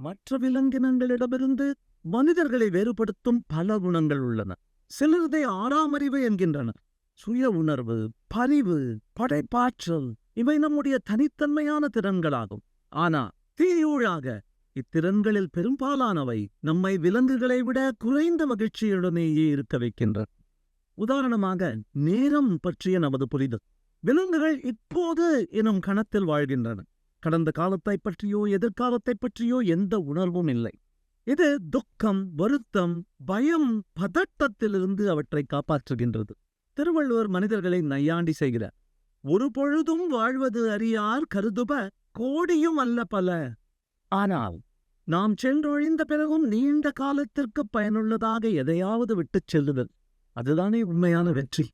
மற்ற விலங்கினங்களிடமிருந்து மனிதர்களை வேறுபடுத்தும் பல குணங்கள் உள்ளன. சிலரதை ஆறாமறிவு என்கின்றன என்கின்றனர். சுய உணர்வு பரிவு படைப்பாற்றல் இவை நம்முடைய தனித்தன்மையான திறன்களாகும். ஆனா தீயூழாக இத்திறன்களில் பெரும்பாலானவை நம்மை விலங்குகளை விட குறைந்த மகிழ்ச்சியுடனேயே இருக்க வைக்கின்றன. உதாரணமாக நேரம் பற்றிய நமது புரிதல். விலங்குகள் இப்போது எனும் கணத்தில் வாழ்கின்றன. கடந்த காலத்தைப் பற்றியோ எதிர்காலத்தைப் பற்றியோ எந்த உணர்வும் இல்லை. இது துக்கம் வருத்தம் பயம் பதட்டத்திலிருந்து அவற்றை காப்பாற்றுகின்றது. திருவள்ளுவர் மனிதர்களை நையாண்டி செய்கிறார். ஒரு பொழுதும் வாழ்வது அறியார் கருதுப கோடியும் அல்ல பல. ஆனால் நாம் சென்றொழிந்த பிறகும் நீண்ட காலத்திற்கு பயனுள்ளதாக எதையாவது விட்டுச் செல்லுதல். அதுதானே உண்மையான வெற்றி.